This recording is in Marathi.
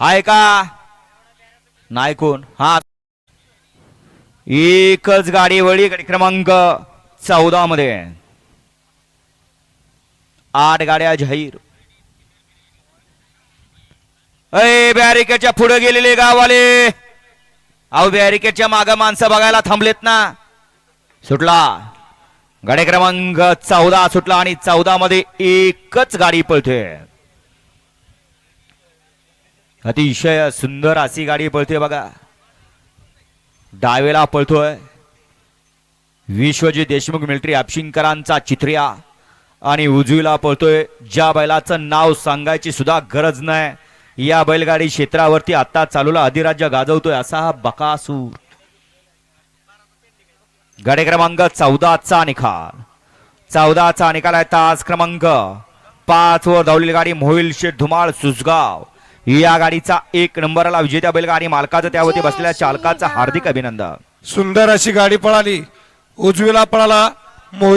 हाय का? नाही कोण? हा. एकच गाडी वळी गाडी क्रमांक चौदा मध्ये. आठ गाड्या जाहीर. अय बॅरिकेडच्या पुढे गेलेले गावाले अहो बॅरिकेडच्या माग माणसं बघायला थांबलेत ना. सुटला. गाडी क्रमांक चौदा सुटला आणि चौदा मध्ये एकच गाडी पळते. अतिशय सुंदर अशी गाडी पळते बघा. डावेला पळतोय. विश्वजी देशमुख मिलिटरी अपशिंकरांचा चित्रिया आणि उजवीला पळतोय. ज्या बैलाचं नाव सांगायची सुद्धा गरज नाही. या बैलगाडी क्षेत्रावरती आता चालूला अधिराज्य गाजवतोय असा हा बकासूर. गाडी क्रमांक चौदाचा निकाल. चौदाचा निकाल आहे तास क्रमांक पाच वर धावलेली गाडी मोहिल शेठ धुमाळ सुसगाव या गाडीचा एक नंबरला विजेत्या बैलगाडी मालकाचं त्यावरती बसलेल्या चालकाचं हार्दिक अभिनंदन. सुंदर अशी गाडी पळाली. उजवीला पळाला मोहित